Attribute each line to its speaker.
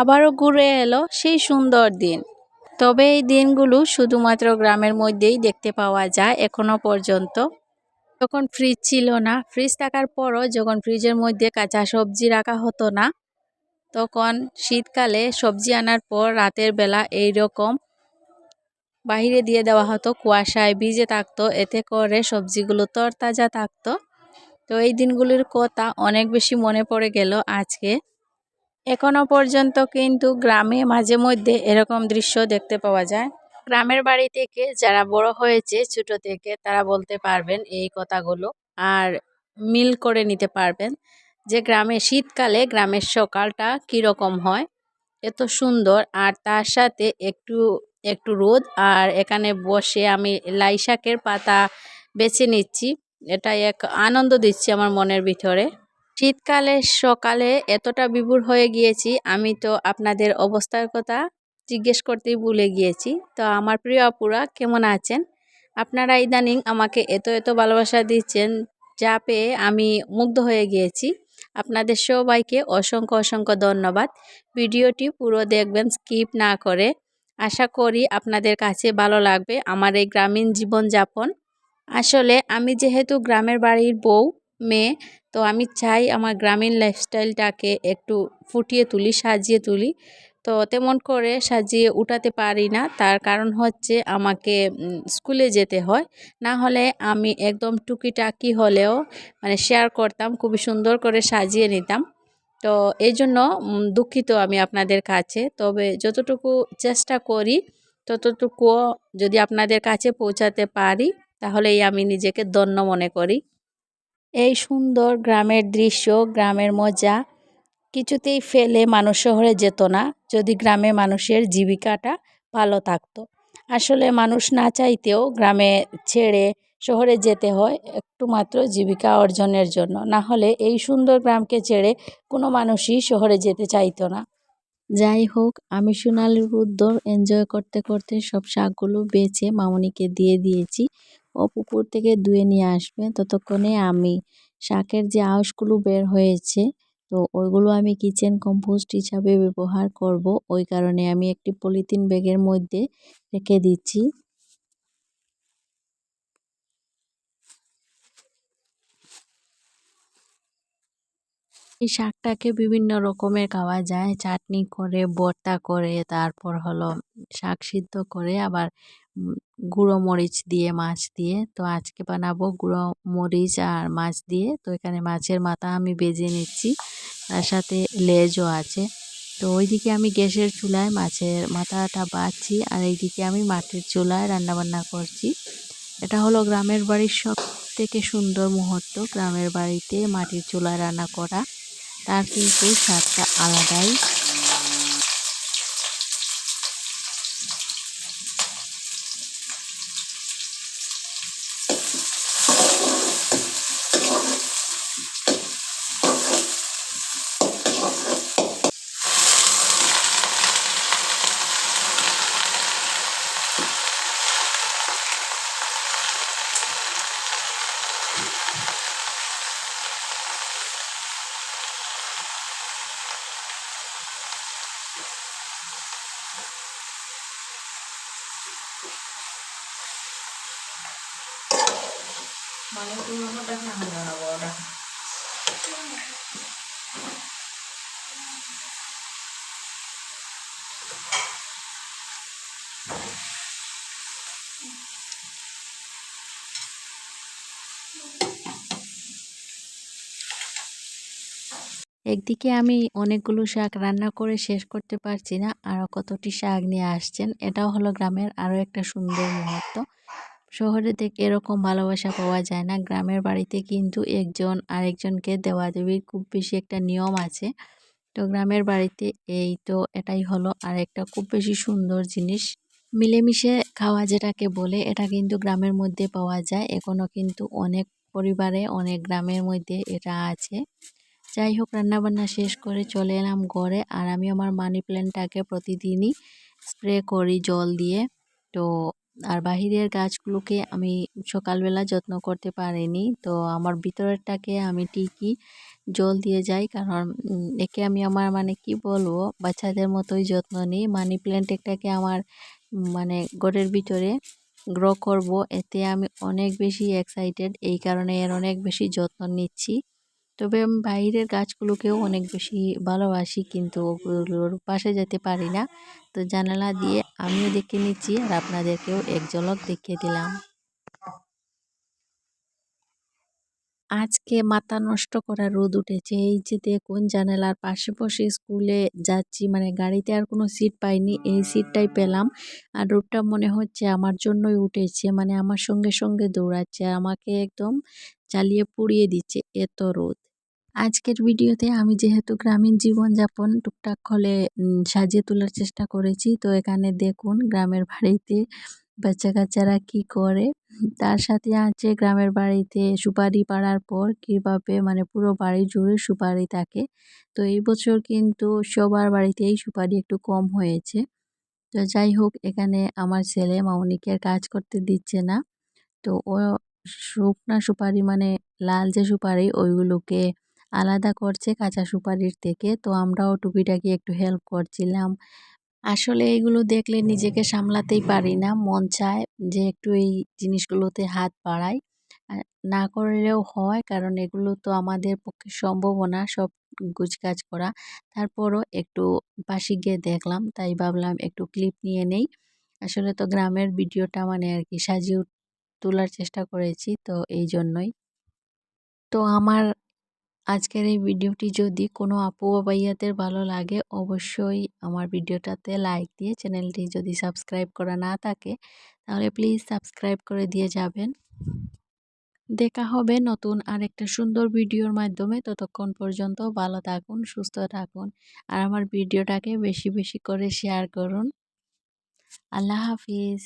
Speaker 1: আবারও ঘুরে এলো সেই সুন্দর দিন। তবে এই দিনগুলো শুধুমাত্র গ্রামের মধ্যেই দেখতে পাওয়া যায় এখনও পর্যন্ত। তখন ফ্রিজ ছিল না ফ্রিজ থাকার পরও যখন ফ্রিজের মধ্যে কাঁচা সবজি রাখা হতো না, তখন শীতকালে সবজি আনার পর রাতের বেলা এই রকম বাহিরে দিয়ে দেওয়া হতো, কুয়াশায় ভিজে থাকতো, এতে করে সবজিগুলো তরতাজা থাকতো। তো এই দিনগুলির কথা অনেক বেশি মনে পড়ে গেল আজকে। এখনও পর্যন্ত কিন্তু গ্রামে মাঝে মধ্যে এরকম দৃশ্য দেখতে পাওয়া যায়। গ্রামের বাড়ি থেকে যারা বড় হয়েছে, ছোট থেকে তারা বলতে পারবেন এই কথাগুলো আর মিল করে নিতে পারবেন যে গ্রামে শীতকালে গ্রামের সকালটা কীরকম হয়, এত সুন্দর আর তার সাথে একটু একটু রোদ আর এখানে বসে আমি লাই শাকের পাতা বেছে নিচ্ছি। এটা এক আনন্দ দিচ্ছি আমার মনের ভিতরে। শীতকালে, সকালে এতটা বিভোর হয়ে গিয়েছি, আমি তো আপনাদের অবস্থার কথা জিজ্ঞেস করতেই ভুলে গিয়েছি। তো আমার প্রিয় আপুরা, কেমন আছেন? আপনারা ইদানিং আমাকে এত এত ভালোবাসা দিচ্ছেন, যা পেয়ে আমি মুগ্ধ হয়ে গিয়েছি। আপনাদের সবাইকে অসংখ্য অসংখ্য ধন্যবাদ। ভিডিওটি পুরো দেখবেন, স্কিপ না করে। আশা করি আপনাদের কাছে ভালো লাগবে আমার এই গ্রামীণ জীবনযাপন। আসলে আমি যেহেতু গ্রামের বাড়ির বউ মেয়ে। তো আমি চাই আমার গ্রামীণ লাইফস্টাইলটাকে একটু ফুটিয়ে তুলি, সাজিয়ে তুলি। তো তেমন করে সাজিয়ে উঠাতে পারি না। তার কারণ হচ্ছে আমাকে স্কুলে যেতে হয়। না হলে আমি একদম টুকিটাকি হলেও মানে শেয়ার করতাম, খুবই সুন্দর করে সাজিয়ে নিতাম। তো এই জন্য দুঃখিত আমি আপনাদের কাছে। তবে যতটুকু চেষ্টা করি, ততটুকুও যদি আপনাদের কাছে পৌঁছাতে পারি, তাহলেই আমি নিজেকে ধন্য মনে করি। এই সুন্দর গ্রামের দৃশ্য, গ্রামের মজা কিছুতেই ফেলে মানুষ শহরে যেত না, যদি গ্রামে মানুষের জীবিকাটা ভালো থাকতো। আসলে মানুষ না চাইতেও গ্রামে ছেড়ে শহরে যেতে হয় একটু মাত্র জীবিকা অর্জনের জন্য। না হলে এই সুন্দর গ্রামকে ছেড়ে কোনো মানুষই শহরে যেতে চাইতো না। যাই হোক, আমি সোনালির উদ্যোগ এনজয় করতে করতে সব শাকগুলো বেছে মামনিকে দিয়ে দিয়েছি। ও পুকুর থেকে ধুয়ে নিয়ে আসবে। ততক্ষণে আমি শাকের যে আঁশগুলো বের হয়েছে, তো ওইগুলো আমি কিচেন কম্পোস্ট হিসাবে ব্যবহার করব। ওই কারণে আমি একটি পলিথিন ব্যাগের মধ্যে রেখে দিচ্ছি। এই শাকটাকে বিভিন্ন রকমের খাওয়া যায়। চাটনি করে ভর্তা করে, তারপর হলো শাক সিদ্ধ করে, আবার গুঁড়ো মরিচ দিয়ে, মাছ দিয়ে। তো আজকে বানাবো গুঁড়ো মরিচ আর মাছ দিয়ে। তো এখানে মাছের মাথা আমি বেজে নিচ্ছি। তার সাথে লেজও আছে। তো ওইদিকে আমি গ্যাসের চুলায় মাছের মাথাটা বাঁচছি আর এইদিকে আমি মাটির চুলায় রান্নাবান্না করছি। এটা হলো গ্রামের বাড়ির সব থেকে সুন্দর মুহূর্ত। গ্রামের বাড়িতে মাটির চুলায় রান্না করা। তার কিন্তু স্বাদটা আলাদাই।
Speaker 2: মানে
Speaker 1: একদিকে আমি অনেকগুলো শাক রান্না করে শেষ করতে পারছি না আরও কতটি শাক নিয়ে আসছেন, এটাও হলো গ্রামের আরও একটা সুন্দর মুহূর্ত। শহরে থেকে এরকম ভালোবাসা পাওয়া যায় না। গ্রামের বাড়িতে কিন্তু একজন আরেকজনকে দেওয়া দেবীর খুব বেশি একটা নিয়ম আছে। তো গ্রামের বাড়িতে এই তো এটাই হলো। আর একটা খুব বেশি সুন্দর জিনিস, মিলেমিশে খাওয়া যেটাকে বলে, এটা কিন্তু গ্রামের মধ্যে পাওয়া যায়। এখনও কিন্তু অনেক পরিবারে, অনেক গ্রামের মধ্যে এটা আছে। যাই হোক, রান্নাবান্না শেষ করে চলে এলাম ঘরে। আর আমি আমার মানি প্ল্যান্টটাকে প্রতিদিনই স্প্রে করি জল দিয়ে। তো আর বাহিরের গাছগুলোকে আমি সকালবেলা যত্ন করতে পারিনি। তো আমার ভিতরেরটাকে আমি ঠিকই জল দিয়ে যাই। কারণ একে আমি আমার মানে কি বলব, বাচ্চাদের মতোই যত্ন নিই। মানি প্ল্যান্ট একটাকে আমার মানে ঘরের ভিতরে গ্রো করব। এতে আমি অনেক বেশি এক্সাইটেড। এই কারণে এর অনেক বেশি যত্ন নিচ্ছি। তবে আমি বাইরের গাছগুলোকেও অনেক বেশি ভালোবাসি কিন্তু ওগুলোর পাশে যেতে পারি না। তো জানালা দিয়ে আমিও দেখে নিচ্ছি আর আপনাদেরকেও এক ঝলক দেখিয়ে দিলাম। আজকে মাথা নষ্ট করা রোদ উঠেছে। এই যে দেখুন জানালার পাশে বসে স্কুলে যাচ্ছি মানে গাড়িতে আর কোনো সিট পাইনি, এই সিটটাই পেলাম। আর রোদটা মনে হচ্ছে আমার জন্যই উঠেছে মানে আমার সঙ্গে সঙ্গে দৌড়াচ্ছে, আমাকে একদম চালিয়ে পুড়িয়ে দিচ্ছে এত রোদ। আজকের ভিডিওতে আমি যেহেতু গ্রামীণ জীবনযাপন টুকটাক হলে সাজিয়ে তোলার চেষ্টা করেছি। তো এখানে দেখুন গ্রামের বাড়িতে বাচ্চা কাচ্চারা কি করে? তার সাথে আছে গ্রামের বাড়িতে সুপারি পাড়ার পর কীভাবে মানে পুরো বাড়ি জুড়ে সুপারি থাকে। তো এই বছর কিন্তু সবার বাড়িতেই সুপারি একটু কম হয়েছে। তো যাই হোক, এখানে আমার ছেলে মামনিকে কাজ করতে দিচ্ছে না। তো ও শুকনা সুপারি মানে লাল যে সুপারি, ওইগুলোকে আলাদা করছে কাঁচা সুপারির থেকে। তো আমরাও টুকিটাকি একটু হেল্প করছিলাম। আসলে এগুলো দেখলে নিজেকে সামলাতেই পারি না। মন চায় যে একটু এই জিনিসগুলোতে হাত বাড়াই। না করলেও হয়, কারণ এগুলো তো আমাদের পক্ষে সম্ভবও না সব গুছগাছ করা। তারপরও একটু পাশে গিয়ে দেখলাম, তাই ভাবলাম একটু ক্লিপ নিয়ে নেই। আসলে তো গ্রামের ভিডিওটা মানে আর কি সাজিয়ে তোলার চেষ্টা করেছি, তো এই জন্যই। তো আমার আজকের এই ভিডিওটি যদি কোনো আপু বা ভালো লাগে, অবশ্যই আমার ভিডিওটাতে লাইক দিয়ে চ্যানেলটি যদি সাবস্ক্রাইব করা না থাকে, তাহলে প্লিজ সাবস্ক্রাইব করে দিয়ে যাবেন। দেখা হবে নতুন আর একটা সুন্দর ভিডিওর মাধ্যমে। ততক্ষণ পর্যন্ত ভালো থাকুন, সুস্থ থাকুন আর আমার ভিডিওটাকে বেশি বেশি করে শেয়ার করুন। আল্লাহ হাফিজ।